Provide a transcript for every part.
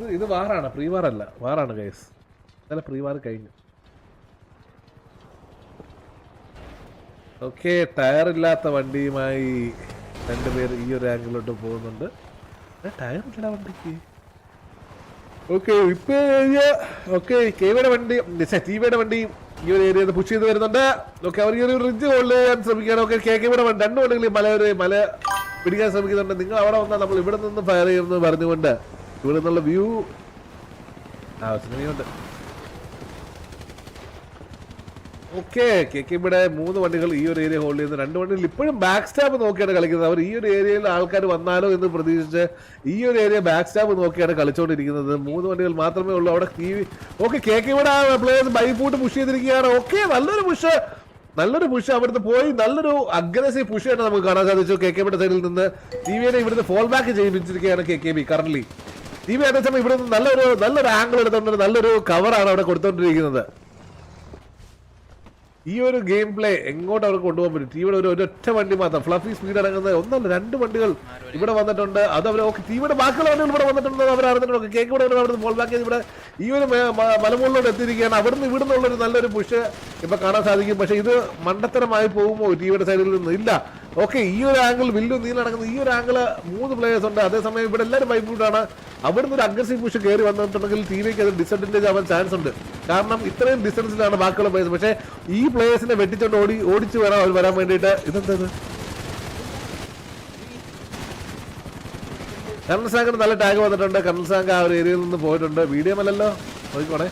ഇത് ഇത് വാറാണ് pre war അല്ല. വാറാണ് ഗൈസ് ഇന്നലെ പ്രീ വാർ കഴിഞ്ഞു. ഓക്കെ ടയറില്ലാത്ത വണ്ടിയുമായി രണ്ടുപേർ ഈ ഒരു ആംഗിളിലോട്ട് പോകുന്നുണ്ട്. ടയർ ഇല്ല വണ്ടിക്ക്. ഓക്കെ ഇപ്പൊ ഓക്കെ കേവയുടെ വണ്ടി ടീവയുടെ വണ്ടി ഈ ഒരു ഏരിയ പുഷ് ചെയ്ത് വരുന്നുണ്ട്. ഓക്കെ അവർ ഈ ഒരു റിഡ്ജ് ഹോൾഡ് ചെയ്യാൻ ശ്രമിക്കുകയാണ്. ഓക്കെ കെ കെയുടെ വണ്ടി രണ്ട് വണ്ടികൾ മല ഒരു മല പിടിക്കാൻ ശ്രമിക്കുന്നുണ്ട്. നിങ്ങൾ അവിടെ വന്നാൽ നമ്മൾ ഇവിടെ നിന്ന് ഫയർ ചെയ്യുമെന്ന് പറഞ്ഞുകൊണ്ട് ഇവിടെ നിന്നുള്ള വ്യൂ. ആ സിനിമയുണ്ട് ഓക്കെ കേക്ക് കെ ഇവിടെ മൂന്ന് വണ്ടികൾ ഈ ഒരു ഏരിയ ഹോൾഡ് ചെയ്യുന്നു. രണ്ട് വണ്ടികൾ ഇപ്പോഴും ബാക്ക് സ്റ്റാപ്പ് നോക്കിയാണ് കളിക്കുന്നത്. അവർ ഈ ഒരു ഏരിയയിൽ ആൾക്കാർ വന്നാലോ എന്ന് പ്രതീക്ഷിച്ച് ഈ ഒരു ഏരിയ ബാക്ക് സ്റ്റാപ്പ് നോക്കിയാണ് കളിച്ചുകൊണ്ടിരിക്കുന്നത് മൂന്ന് വണ്ടികൾ മാത്രമേ ഉള്ളൂ. അവിടെ വി ഓക്കെ കേക്ക് കെ ഇവിടെ പ്ലേയേഴ്സ് ബൈഫൂട്ട് പുഷ് ചെയ്തിരിക്കുകയാണ്. ഓക്കെ നല്ലൊരു പുഷ് നല്ലൊരു പുഷ് അവിടുന്ന് പോയി നല്ലൊരു അഗ്രസീവ് പുഷ് ആയിട്ട് നമുക്ക് കാണാൻ സാധിച്ചു. കെ കെ ബിയുടെ സൈഡിൽ നിന്ന് ടി വിയുടെ ഇവിടുന്ന് fall back ചെയ്യിപ്പിച്ചിരിക്കുകയാണ് K K B current T V അതേസമയം ഇവിടെ നല്ലൊരു നല്ലൊരു ആംഗിൾ എടുത്തോണ്ട് നല്ലൊരു കവറാണ് അവിടെ കൊടുത്തോണ്ടിരിക്കുന്നത്. ഈ ഒരു ഗെയിം പ്ലേ എങ്ങോട്ട് അവർക്ക് കൊണ്ടുപോകാൻ പറ്റും? ടീമിയുടെ ഒരു ഒരൊറ്റ വണ്ടി മാത്രം. ഫ്ലഫി സ്പീഡ് അടങ്ങുന്ന ഒന്നല്ല രണ്ട് വണ്ടികൾ ഇവിടെ വന്നിട്ടുണ്ട്. അത് അവർ ഓക്കെ ടീമിയുടെ ബാക്കിയുള്ള വണ്ടികൾ ഇവിടെ വന്നിട്ടുണ്ട് അവർ അറിഞ്ഞിട്ടുണ്ട് കേക്ക് ഇവിടെ അവിടെ ഫോൾ ബാക്ക് ചെയ്ത് ഇവിടെ ഈ ഒരു മലമുകളിലോട്ട് എത്തിയിരിക്കുകയാണ്. അവിടുന്ന് ഇവിടുന്ന് ഉള്ളൊരു നല്ലൊരു പുഷ് ഇപ്പൊ കാണാൻ സാധിക്കും. പക്ഷെ ഇത് മണ്ടത്തരമായി പോകുമോ ടീമിയുടെ സൈഡിൽ നിന്ന്? ഇല്ല. ഓക്കെ ഈ ഒരു ആംഗിൾ വില്ലു നീല ഈ ഒരു ആംഗിൾ മൂന്ന് പ്ലേയേഴ്സ് ഉണ്ട്. അതേസമയം ഇവിടെ എല്ലാവരും ബൈബൂട്ടാണ് അവിടുന്ന് ഒരു അഗ്രസീവ് പുഷ് കയറി വന്നിട്ടുണ്ടെങ്കിൽ ടീമിലേക്ക് അത് ഡിസഡ്വാന്റേജ് ആവാൻ ചാൻസ് ഉണ്ട്. കാരണം ഇത്രയും ഡിസ്റ്റൻസിലാണ് ബാക്കിയുള്ള പ്ലേയേഴ്സ് പക്ഷേ ഈ പ്ലേയേഴ്സിനെ വെട്ടിച്ചോണ്ട് ഓടി ഓടിച്ചു വരാൻ അവർ വരാൻ വേണ്ടിയിട്ട് ഇതെന്താ കർണൽ സാങ്കിന് നല്ല ടാഗ് വന്നിട്ടുണ്ട്. കർണൽ സാങ്ക് ആ ഒരു ഏരിയയിൽ നിന്ന് പോയിട്ടുണ്ട്. വീഡിയോ അല്ലല്ലോ? നോക്കിക്കോണേ.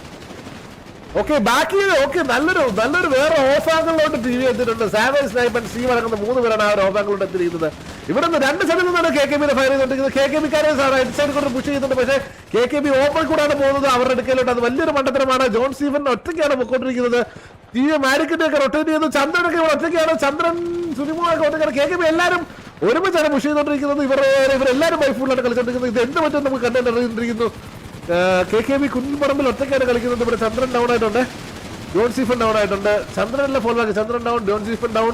ഓക്കെ ബാക്കി ഓക്കെ നല്ലൊരു നല്ലൊരു വേറെ ഓഫ് ആംഗിളിലോട്ട് ടി വി എത്തിയിട്ടുണ്ട്. സാവേജ് സ്നൈപ്പൻ സി അടങ്ങുന്ന മൂന്ന് പേരാണ് ആ ഒരു ഓഫ് ആംഗിളിലോട്ട് എത്തിയിരിക്കുന്നത്. ഇവിടെ നിന്ന് രണ്ട് സൈഡിൽ നിന്നാണ് കെ കെ ബിയുടെ ഫയർ ചെയ്തിട്ടിരിക്കുന്നത് കെ കെ ബിക്കാരെ ഹെഡ് സൈഡ് കൊണ്ട് പുഷ് ചെയ്യുന്നുണ്ട്. പക്ഷേ കെ കെ ബി ഓപ്പൺ കൂടാണ് പോകുന്നത്. അവരുടെ അടുക്കലോട്ട് അത് വലിയൊരു മണ്ടത്തരമാണ്. ജോൺ സ്റ്റീവൻ ഒറ്റയ്ക്കാണ് പൊക്കോണ്ടിരിക്കുന്നത്. ടി വി മാരിക്കിന്റെ ഒക്കെ റൊട്ടേറ്റ് ചെയ്യുന്നു. ചന്ദ്രനൊക്കെ ഒറ്റയ്ക്കാണ്. ചന്ദ്രൻ സുനിമൊക്കെ ഒറ്റയ്ക്കാണ് കെ കെ ബി എല്ലാവരും ഒരുമിച്ചാണ് പുഷ് ചെയ്തുകൊണ്ടിരിക്കുന്നത് ഇവർ ഇവരെല്ലാവരും ബൈഫുള്ളായിട്ട് കളിച്ചോണ്ടിരിക്കുന്നത്. ഇത് എന്ത് പറ്റും നമുക്ക് കണ്ടുകൊണ്ടിരിക്കുന്നു കെ കെ ബി കുൻപറമ്പിൽ ഒറ്റയ്ക്കാണ് കളിക്കുന്നത്. ഇവിടെ ചന്ദ്രൻ ഡൗൺ ആയിട്ടുണ്ട്. ജോൺ സീഫൻ ഡൗൺ ആയിട്ടുണ്ട്. ചന്ദ്രനല്ല fall back Chandran down John സീഫൻ down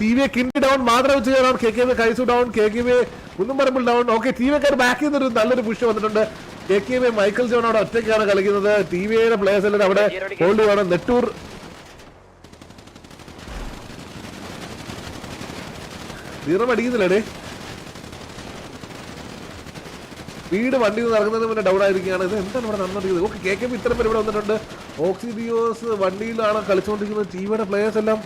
T V കിണ്ടി ഡൗൺ മാത്രം വെച്ച് കയറാം K K V കൈസു down K K V Kunnumparambil down okay T വിക്കാർ ബാക്കിൽ നിന്നൊരു നല്ലൊരു പുഷ് വന്നിട്ടുണ്ട്. K K V Michael John അവിടെ ഒറ്റയ്ക്കാണ് കളിക്കുന്നത്. ടി വിയുടെ പ്ലേയേഴ്സ് എല്ലാം അവിടെ ഹോൾഡ് ചെയ്യണം നെട്ടൂർ തീർന്നു അടിക്കുന്നില്ലേ വീട് വണ്ടി ഇറങ്ങുന്നതിന് മുന്നേ ഡൗൺ ആയിരിക്കുകയാണ്. ഇത് എന്താണ് ഇവിടെ നടന്നിരിക്കുന്നത്? ഓക്കെ കെ കെ പി പേര് ഇവിടെ വന്നിട്ടുണ്ട്. ഓക്സിഡിയോസ് വണ്ടിയിലാണ് കളിച്ചുകൊണ്ടിരിക്കുന്നത്. ടിവിയുടെ പ്ലേയേഴ്സ് എല്ലാം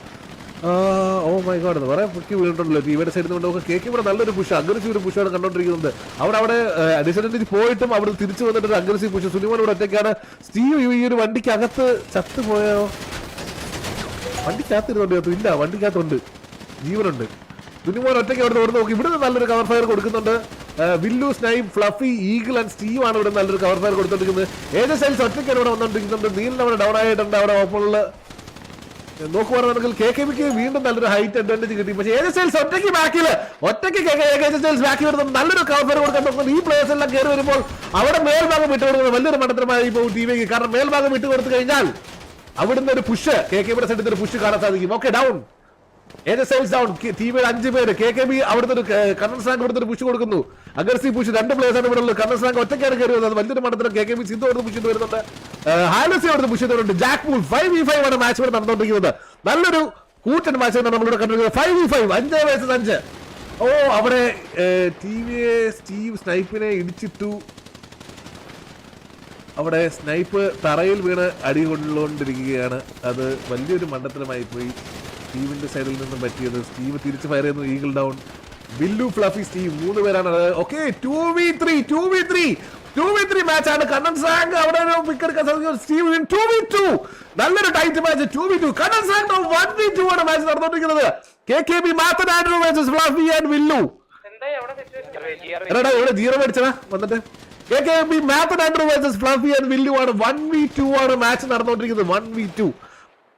ഓ മൈ ഗോഡ് എന്ന് പറയാം പൊക്കി വീണിട്ടുണ്ടല്ലോ ടിവിയുടെ സൈഡിൽ നിന്ന് ഓക്കെ കെ കെ ഇവിടെ നല്ലൊരു പുഷ് അഗ്രസീവ് ഒരു പുഷാണ് കണ്ടോണ്ടിരിക്കുന്നത്. അവിടെ അവിടെ ഡിസഡന്റേജ് പോയിട്ടും അവിടെ തിരിച്ചു വന്നിട്ട് ഒരു അഗ്രസീവ് പുഷ് സുനിമോൻ ഇവിടെ ഒറ്റയ്ക്കാണ്. സ്റ്റീവ് ഈ ഒരു ചത്തുപോയോ? വണ്ടിക്കകത്തിരുന്നുണ്ട് ചത്തു ഇല്ല വണ്ടിക്കകത്തുണ്ട്. ജീവനുണ്ട്. സുനിമോൻ ഒറ്റയ്ക്ക് അവിടെ നിന്ന് നോക്കി. ഇവിടെ നല്ലൊരു കവർ ഫയർ കൊടുക്കുന്നുണ്ട്. വില്ലു Snipe Fluffy Eagle and Steve ആണ് ഇവിടെ നല്ലൊരു കവർ ഫയർ കൊടുത്തോണ്ടിരിക്കുന്നത്. ഏത് സൈൽസ് ഒറ്റയ്ക്കാണ് ഇവിടെ വന്നോണ്ടിരിക്കുന്നുണ്ട് നീലിന് അവിടെ ഡൗൺ ആയിട്ടുണ്ട്. അവിടെ ഓപ്പണിൽ നോക്കുവാണെങ്കിൽ കെ കെ ബിക്ക് വീണ്ടും നല്ലൊരു ഹൈറ്റ് അഡ്വാന്റേജ് കിട്ടി. പക്ഷേ ഏത് സെയിൽസ് ഒറ്റയ്ക്ക് ബാക്കിൽ ഒറ്റയ്ക്ക് സെയിൽസ് ബാക്കി വരുന്നത് നല്ലൊരു കവർ ഫയർ കൊടുക്കാൻ നോക്കുന്നത് ഈ പ്ലേയേഴ്സ് എല്ലാം കയറി വരുമ്പോൾ അവിടെ മേൽഭാഗം വിട്ടു കൊടുക്കുന്നത് വലിയൊരു മണ്ഡലമായി ഇപ്പോൾ ടി വിക്ക് കാരണം മേൽഭാഗം വിട്ടു കൊടുത്തു കഴിഞ്ഞാൽ അവിടുന്ന് ഒരു പുഷ് കെ കെ ബിയുടെ സൈഡിൽ ഒരു പുഷ് കാണാൻ സാധിക്കും. ഓക്കെ ഡൗൺ ഏത് സൈൽസ് ഡൗൺ ടീമിൽ അഞ്ച് പേര്. കെ കെ ബി അവിടുത്തെ ഒരു കണ്ണൻ സ്ലാങ് ഇവിടുത്തെ ഒരു പുഷ് കൊടുക്കുന്നു. അഗർസി പുഷ് രണ്ട് പ്ലേസ് ആണ് ഇവിടെ ഉള്ളത്. കണ്ണൻ സ്ലാങ് ഒറ്റയ്ക്കാണ് കയറി വരുന്നത് വലിയൊരു മണ്ഡലത്തിൽ കെ കെ ബി സിന്ധു അവിടുന്ന് പുഷ് വരുന്നുണ്ട് ഹാലസി അവിടുന്ന് പുഷ് ചെയ്തിട്ടുണ്ട്. ജാക്ക് മൂൾ ഫൈവ് വി ഫൈവ് ആണ് മാച്ച് ഇവിടെ നടന്നുകൊണ്ടിരിക്കുന്നത്. നല്ലൊരു കൂറ്റൻ മാച്ച് നമ്മളിവിടെ കണ്ടിരിക്കുന്നത് ഫൈവ് വി ഫൈവ് അഞ്ച് വയസ്സ് അഞ്ച്. ഓ അവിടെ ടി സ്റ്റീവ് സ്നൈപ്പിനെ ഇടിച്ചിട്ടു. അവിടെ സ്നൈപ്പ് തറയിൽ വീണ് അടി കൊണ്ടുകൊണ്ടിരിക്കുകയാണ് അത് വലിയൊരു മണ്ഡലമായി പോയി. സ്റ്റീവിന്റെ സൈഡിൽ നിന്നും പറ്റിയത്. സ്റ്റീവ് തിരിച്ച് ഫയർ ചെയ്യുന്നു. ഈഗിൾ ഡൗൺ ബില്ലു ഫ്ലഫി സ്റ്റീവ് മൂന്ന് പേരാണ് okay two V three two V three two V three match ആണ്. കണ്ണൻ സാങ് അവിടെ സാധിക്കും സ്റ്റീവ് ടു വി ടു നല്ലൊരു tight match two V two Kannan San one V two ആണ് മാച്ച് നടന്നുകൊണ്ടിരിക്കുന്നത്. K K B Mathan Andrew versus Fluffy and വില്ലു എന്തായി അവിടെ situation എടാ ഇവിടെ ജീറോ മേടിച്ചതാ വന്നിട്ട്. K K B Mathan Andrew versus Fluffy and വില്ലു ആണ്. വൺ വി ടു ആണ് മാച്ച് നടന്നുകൊണ്ടിരിക്കുന്നത്. വൺ വി ടു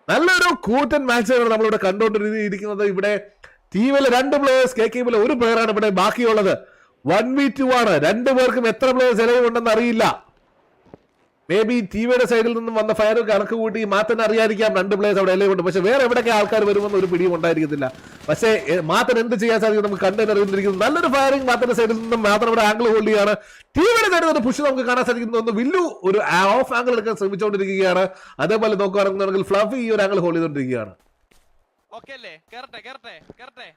നല്ലൊരു കൂറ്റൻ മാച്ചാണ് നമ്മളിവിടെ കണ്ടുകൊണ്ടിരിക്കുന്നത്. ഇവിടെ ടീമിലെ രണ്ട് പ്ലേയേഴ്സ് കെ കെ ബിയിലെ ഒരു പ്ലെയറാണ് ഇവിടെ ബാക്കിയുള്ളത്. വൺ വി ടു ആണ്. രണ്ടു പേർക്കും എത്ര പ്ലേയേഴ്സ് ഇലവുണ്ടെന്ന് അറിയില്ല. മേ ബി ടിവിയുടെ സൈഡിൽ നിന്നും വന്ന ഫയർ കണക്ക് കൂട്ടി മാത്തൻ അറിയാതിരിക്കാം. രണ്ട് പ്ലേയേഴ്സ് അവിടെ എല്ലാം ഉണ്ട് പക്ഷെ വേറെ എവിടെയൊക്കെ ആൾക്കാർ വരുമെന്ന് ഒരു പിടിയും ഉണ്ടായിരിക്കത്തില്ല. പക്ഷേ മാത്തൻ എന്ത് ചെയ്യാൻ സാധിക്കും നമുക്ക് കണ്ടറിഞ്ഞിരിക്കുന്നു നല്ലൊരു ഫയറിംഗ് മാത്തന്റെ സൈഡിൽ നിന്നും മാത്തൻ അവിടെ ആംഗിൾ ഹോൾഡ് ചെയ്യാണ്. ടിവിയുടെ സൈഡിൽ നിന്ന് പുഷ് നമുക്ക് കാണാൻ സാധിക്കുന്നു ഒന്ന് വില്ലു ഒരു ഓഫ് ആംഗിൾ എടുക്കാൻ ശ്രമിച്ചുകൊണ്ടിരിക്കുകയാണ്. അതേപോലെ നോക്കുകയാണെന്നുണ്ടെങ്കിൽ ഫ്ലഫി ഈ ഒരു ആംഗിൾ ഹോൾഡ് ചെയ്തുകൊണ്ടിരിക്കുകയാണ്. ഓക്കെ അല്ലേ? കേറട്ടെ കേറട്ടെ കേറട്ടെ.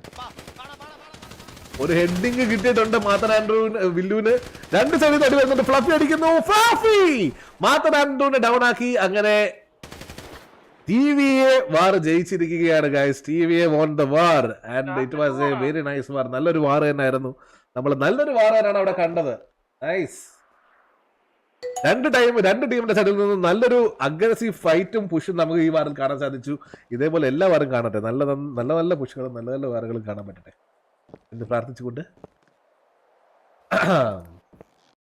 ഒരു ഹെഡിങ് കിട്ടിയിട്ടുണ്ട് മാത്തൻ ആൻഡ്രൂവിന് വില്ലുവിന് രണ്ട് സൈഡിൽ അടി വരുന്നുണ്ട്. ഫ്ലഫി അടിക്കുന്നു. ഫ്ലഫി മാത്തൻ ആൻഡ്രൂവിനെ ഡൗൺ ആക്കി. അങ്ങനെ ടി വിയെ വാർ ജയിച്ചിരിക്കുകയാണ് guys T വിയെ won the war and it was a very nice war നല്ലൊരു വാർ തന്നെയായിരുന്നു. നമ്മൾ നല്ലൊരു വാർ തന്നെയാണ് അവിടെ കണ്ടത്. നൈസ് രണ്ട് ടൈം രണ്ട് ടീമിന്റെ സൈഡിൽ നിന്ന് നല്ലൊരു അഗ്രസീവ് ഫൈറ്റും പുഷും നമുക്ക് ഈ വാറിൽ കാണാൻ സാധിച്ചു. ഇതേപോലെ എല്ലാ വാറും കാണട്ടെ. നല്ല നല്ല നല്ല പുഷുകളും നല്ല നല്ല വാറുകളും കാണാൻ പറ്റട്ടെ. എന്ന് പ്രാർത്ഥിച്ചുകൊണ്ട്.